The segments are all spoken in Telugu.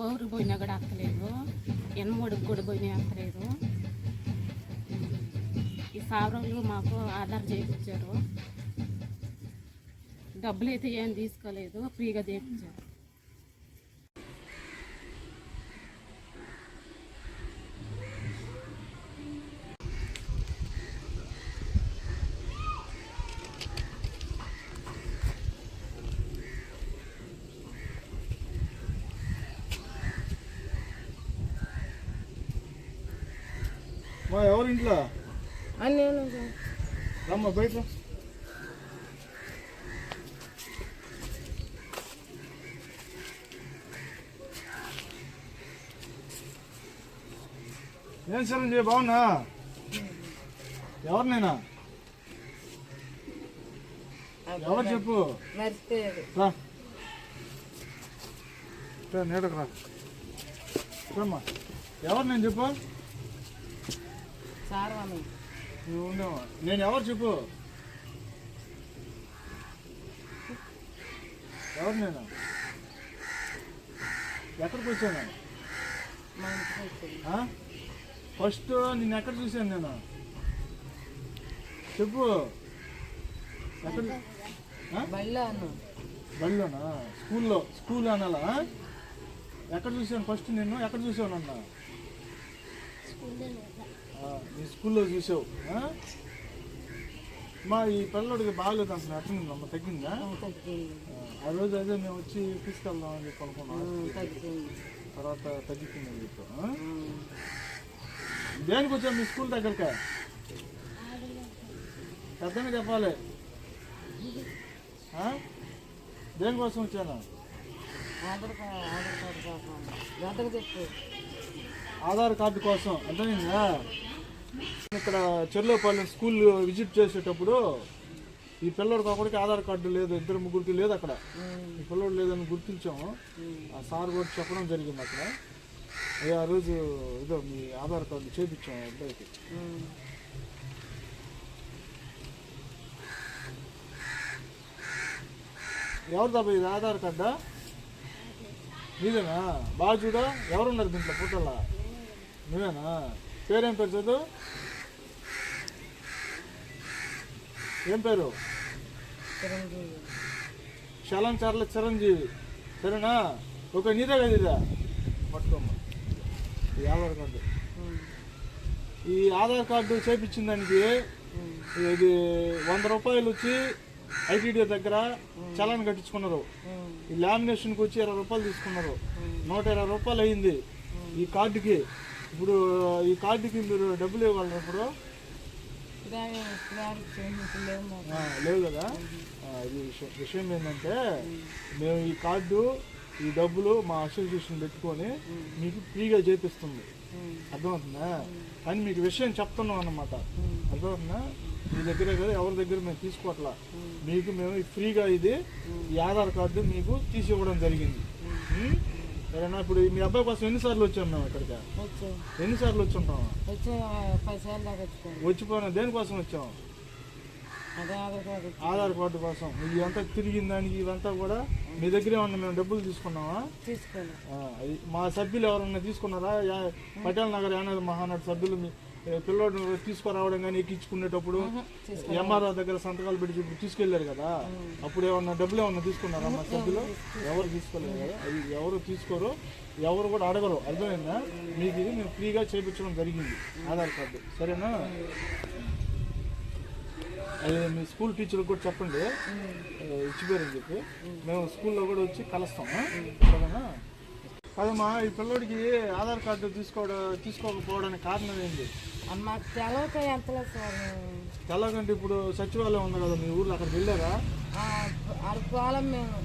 కోరు పోయినా కూడా అక్కలేదు ఎనమూడికి కూడా పోయినా అక్కలేదు ఈ సావరంలో మాకు ఆధార్ చేయించారు. డబ్బులు అయితే ఏం తీసుకోలేదు ఫ్రీగా చేయించారు. మా ఎవరి ఇంట్లో? నేను రమ్మ బయట. ఏం చిరంజీవి బాగున్నా? ఎవరినైనా ఎవరు చెప్పు? నీడకు రా. ఎవరు నేను చెప్పు? నువ్వు నేను. ఎవరు చెప్పు? ఎవరు నేను? ఎక్కడికి వచ్చాను? ఫస్ట్ నిన్ను ఎక్కడ చూశాను నేను? చెప్పు. ఎక్కడ? ఆ? బళ్ళో అన్ను బడిలోనా స్కూల్లో. స్కూల్ అనాలా? ఎక్కడ చూసాను ఫస్ట్ నిన్ను? ఎక్కడ చూసాను అన్న నీ స్కూల్లో చూసావు? మా ఈ పిల్లడికి బాగలేదు అంటున్నా అట్లా అమ్మ తగ్గిందా? ఆ, రోజు అదే మేము వచ్చి తీసుకెళ్దాం అని చెప్పి అనుకున్నాం. తర్వాత తగ్గిపోయిందని చెప్పి? దేనికి వచ్చావు మీ స్కూల్ దగ్గరకా? పెద్దగా చెప్పాలి? దేనికోసం వచ్చాను? ఆధార్ కార్డు కోసం. గంటకు ఇక్కడ చెర్లోపల్లి స్కూల్ విజిట్ చేసేటప్పుడు ఈ పిల్లడికి ఒకరికి ఆధార్ కార్డు లేదు ఇద్దరు ముగ్గురికి లేదు అక్కడ. ఈ పిల్లడు లేదని గుర్తించాము. ఆ సార్ కూడా చెప్పడం జరిగింది అక్కడ. ఆ రోజు ఇదో మీ ఆధార్ కార్డు చేపించాము అబ్బాయికి. ఎవరు తప్ప ఇది ఆధార్ కార్డా? మీదేనా బాగా చూడా ఎవరున్నారు దీంట్లో ఫోటోలా? నువ్వేనా? పేరేం పేరు చదువు? ఏం పేరు? చిరంజీవి. శలం చర్ల చిరంజీవి. సరేనా? ఒక నీదే కదా ఇదా? పట్టుకోమ్మా. ఈ ఆధార్ కార్డు. ఈ ఆధార్ కార్డు చేపించిన దానికి ఇది వంద రూపాయలు వచ్చి ఐటీడీ దగ్గర చలాన్ కట్టించుకున్నారు. ఈ లామినేషన్కి వచ్చి ఇరవై రూపాయలు తీసుకున్నారు. నూట ఇరవై రూపాయలు అయింది. ఈ కార్డుకి. ఇప్పుడు ఈ కార్డుకి మీరు డబ్బులు ఇవ్వగలరు ఇప్పుడు లేవు కదా? ఇది విషయం ఏంటంటే మేము ఈ కార్డు ఈ డబ్బులు మా అసోసియేషన్ పెట్టుకొని మీకు ఫ్రీగా చేపిస్తుంది. అర్థమవుతుందా? కానీ మీకు విషయం చెప్తున్నాం అన్నమాట. అర్థమవుతుందా? మీ దగ్గర కదా ఎవరి దగ్గర మేము తీసుకోవట్లా. మీకు మేము ఫ్రీగా ఇది ఈ ఆధార్ కార్డు మీకు తీసి ఇవ్వడం జరిగింది? సరేనా ఇప్పుడు మీ అబ్బాయి కోసం ఎన్నిసార్లు వచ్చాం మేము ఇక్కడికి? ఎన్నిసార్లు వచ్చి ఉంటాం వచ్చిపోయినా దేనికోసం వచ్చాం? ఆధార్ కార్డు కోసం. ఇదంతా తిరిగిన దానికి ఇదంతా కూడా మీ దగ్గరే ఉన్న మేము డబ్బులు తీసుకున్నామా? మా సభ్యులు ఎవరన్నా తీసుకున్నారా? పటేల్ నగర్ యానాది మహానాడు సభ్యులు మీ పిల్లోడు తీసుకురావడం కానీ ఎక్కించుకునేటప్పుడు ఎంఆర్ఓ దగ్గర సంతకాలు పెట్టి ఇప్పుడు తీసుకెళ్ళారు కదా. అప్పుడు ఏమన్నా డబ్బులు ఏమన్నా తీసుకున్నారా మా సభ్యులు? ఎవరు తీసుకోలేదు కదా. అది ఎవరు తీసుకోరు ఎవరు కూడా అడగరు. అర్థమైందా? మీకు ఇది మేము ఫ్రీగా చేయించడం జరిగింది. ఆధార్ కార్డు. సరేనా? అది మీ స్కూల్ టీచర్కి కూడా చెప్పండి. ఇచ్చిపోయారని చెప్పి. మేము. స్కూల్లో కూడా వచ్చి కలుస్తాం. ఆ? సరేనా? కదమ్మా ఈ పిల్లోడికి ఆధార్ కార్డు తీసుకోవడం తీసుకోకపోవడానికి కారణం ఏంటి మాకు తెలవక ఎంతలో సార్? తెల్లగంటే ఇప్పుడు సచివాలయం ఉంది కదా మీ ఊర్లో అక్కడికి వెళ్ళారా? మేము.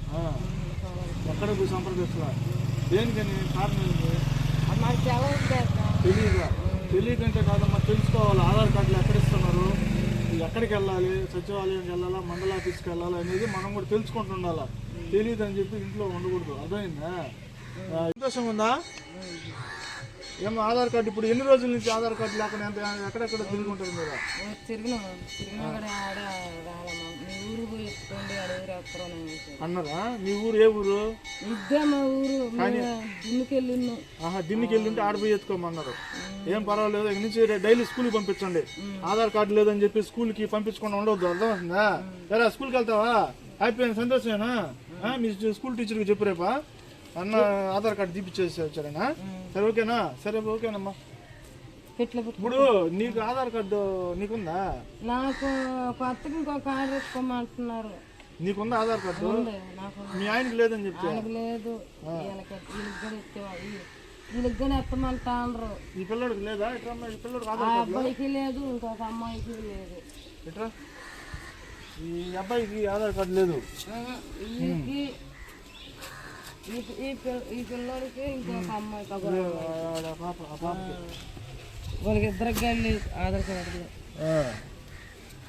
ఎక్కడ పోయి సంప్రదించలా దేనికని కారణం ఏంటి మాకు తెలవదు తెలియదా తెలియకంటే కాదమ్మా తెలుసుకోవాలి. ఆధార్ కార్డులు ఎక్కడ ఇస్తున్నారు? ఎక్కడికి వెళ్ళాలి? సచివాలయంకి వెళ్ళాలా? మండల ఆఫీస్కి వెళ్ళాలా? అనేది మనం కూడా తెలుసుకుంటుండాలా తెలియదు అని చెప్పి ఇంట్లో ఉండకూడదు. అర్థమైందా? సంతోషం ఉందా ఏమో ఆధార్ కార్డు ఇప్పుడు ఎన్ని రోజుల నుంచి ఆధార్ కార్డు లేకుండా ఎంత ఎక్కడెక్కడ తిరుగుంటారు మీరు అన్నారా? మీ ఊరు ఏ ఊరు? దున్నుకెళ్ళి ఆహా దిన్నికి వెళ్ళి ఉంటే ఆడపోయి ఎత్తుకోమన్నారు ఏం పర్వాలేదు ఇక నుంచి డైలీ స్కూల్కి పంపించండి. ఆధార్ కార్డు లేదని చెప్పి స్కూల్కి పంపించకుండా ఉండవద్దు అర్థమవుతుందా? సరే స్కూల్కి వెళ్తావా? అయిపోయింది సంతోషమేనా? మీ స్కూల్ టీచర్కి చెప్పు రేపా. అన్న ఆధార్ కార్డు తీపిచ్చేసి వచ్చారనా సరే ఓకేనా? సరే ఓకేనమ్మా. ఇప్పుడు నీకు ఆధార్ కార్డు నీకుందా? నాకు కొత్తగా ఇంకో కార్డు పెట్టుకోమంటున్నారు. నీకుందా ఆధార్ కార్డు? ఉంది నాకు మీ ఆయనకి లేదని చెప్తే? లేదు. కూడా ఎత్తమంటారు ఈ పిల్లడికి లేదా? అమ్మా, ఈ పిల్లడికి ఆధార్ కార్డు అబ్బాయికి లేదు ఇంకొక అమ్మాయికి లేదు. ఇట్రా ఈ అబ్బాయికి ఆధార్ కార్డు లేదు. ఈ పిల్లోడికి ఇంకొక పాపకి. వాళ్ళకి ఇద్దరికి కానీ ఆధార్ కార్డు.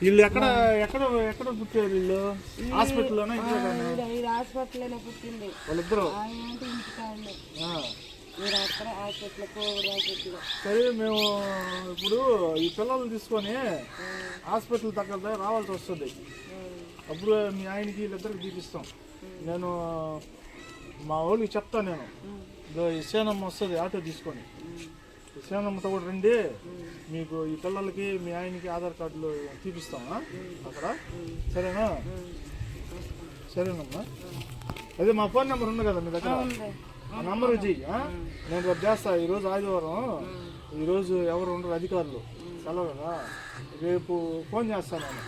వీళ్ళు ఎక్కడ ఎక్కడ ఎక్కడ పుట్టారు వీళ్ళు? హాస్పిటల్లోనా ఇది పుట్టింది. వాళ్ళిద్దరు? సరే మేము ఇప్పుడు ఈ పిల్లల్ని తీసుకొని హాస్పిటల్ దగ్గర రావాల్సి వస్తుంది. అప్పుడు మీ ఆయనకి వీళ్ళిద్దరికి తీపిస్తాం. నేను మా వాళ్ళకి చెప్తా నేను. ఇదో ఈ సేనమ్మ వస్తుంది ఆటో తీసుకొని. ఈ సేనమ్మతో కూడా రండి. మీకు ఈ పిల్లలకి మీ ఆయనకి ఆధార్ కార్డులు తీపిస్తామా? అక్కడ? సరేనా? సరేనమ్మా. అదే మా ఫోన్ నెంబర్ ఉంది కదా మీ దగ్గర? ఆ నంబర్ వచ్చి నేను రేపు చేస్తా. ఈరోజు ఆదివారం ఈరోజు ఎవరు ఉండరు అధికారులు. సెలవు కదా. రేపు ఫోన్ చేస్తాను నేను.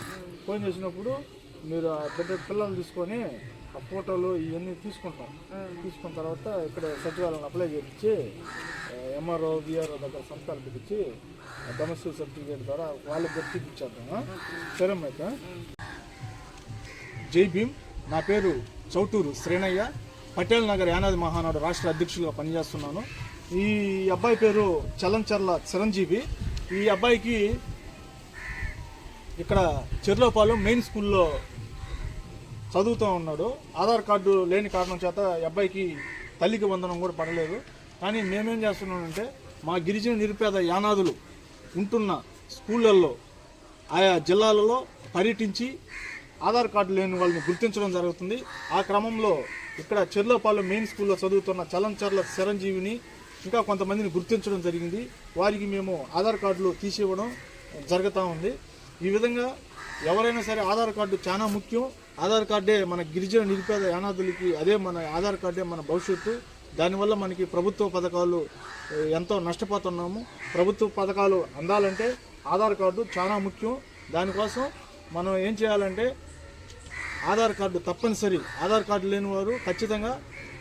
ఫోన్ చేసినప్పుడు మీరు ఆ బిడ్డ పిల్లల్ని తీసుకొని ఆ ఫోటోలు ఇవన్నీ తీసుకుంటాం. తీసుకున్న తర్వాత ఇక్కడ సచివాలయం అప్లై చేయించి ఎంఆర్ఓ విఆర్ఓ దగ్గర సంతకాలు పెట్టించి డొమెస్టిక్ సర్టిఫికేట్ ద్వారా వాళ్ళకి కూడా సరే అయితే జై భీమ్. నా పేరు చౌటూరు శ్రీనయ్య. పటేల్ నగర్ యానాది మహానాడు రాష్ట్ర అధ్యక్షులుగా పనిచేస్తున్నాను. ఈ అబ్బాయి పేరు చలంచర్ల చిరంజీవి. ఈ అబ్బాయికి ఇక్కడ చెర్లోపాలెం మెయిన్ స్కూల్లో చదువుతూ ఉన్నాడు. ఆధార్ కార్డు లేని కారణం చేత అబ్బాయికి తల్లికి వందనం కూడా పడలేదు. కానీ మేమేం చేస్తున్నామంటే మా గిరిజన నిరుపేద యానాదులు ఉంటున్న స్కూళ్ళల్లో ఆయా జిల్లాలలో పర్యటించి ఆధార్ కార్డు లేని వాళ్ళని గుర్తించడం జరుగుతుంది. ఆ క్రమంలో ఇక్కడ చెర్లోపాలు మెయిన్ స్కూల్లో చదువుతున్న చలంచర్ల చిరంజీవిని ఇంకా కొంతమందిని గుర్తించడం జరిగింది. వారికి మేము ఆధార్ కార్డులు తీసివ్వడం జరుగుతూ ఉంది. ఈ విధంగా ఎవరైనా సరే ఆధార్ కార్డు చాలా ముఖ్యం. ఆధార్ కార్డే మన గిరిజన నిరుపేద యానాదులకి అదే మన ఆధార్ కార్డే మన భవిష్యత్తు. దానివల్ల మనకి ప్రభుత్వ పథకాలు ఎంతో నష్టపోతున్నాము. ప్రభుత్వ పథకాలు అందాలంటే ఆధార్ కార్డు చాలా ముఖ్యం. దానికోసం మనం ఏం చేయాలంటే ఆధార్ కార్డు తప్పనిసరి. ఆధార్ కార్డు లేని వారు ఖచ్చితంగా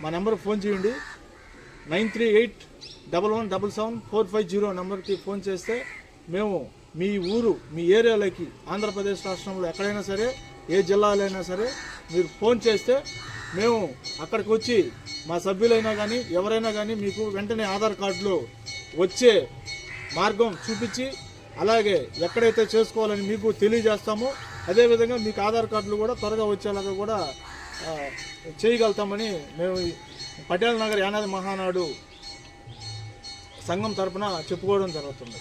మా నెంబర్ ఫోన్ చేయండి. Nine three eight double one double seven four five zero నెంబర్కి ఫోన్ చేస్తే మేము మీ ఊరు మీ ఏరియాలోకి ఆంధ్రప్రదేశ్ రాష్ట్రంలో ఎక్కడైనా సరే ఏ జిల్లాలైనా సరే మీరు ఫోన్ చేస్తే మేము అక్కడికి వచ్చి మా సభ్యులైనా కానీ ఎవరైనా కానీ మీకు వెంటనే ఆధార్ కార్డులో వచ్చే మార్గం చూపించి అలాగే ఎక్కడైతే చేసుకోవాలని మీకు తెలియజేస్తామో అదేవిధంగా మీకు ఆధార్ కార్డులు కూడా త్వరగా వచ్చేలాగా కూడా చేయగలుగుతామని మేము పటేల్ నగర్ యానాది మహానాడు సంఘం తరఫున చెప్పుకోవడం జరుగుతుంది.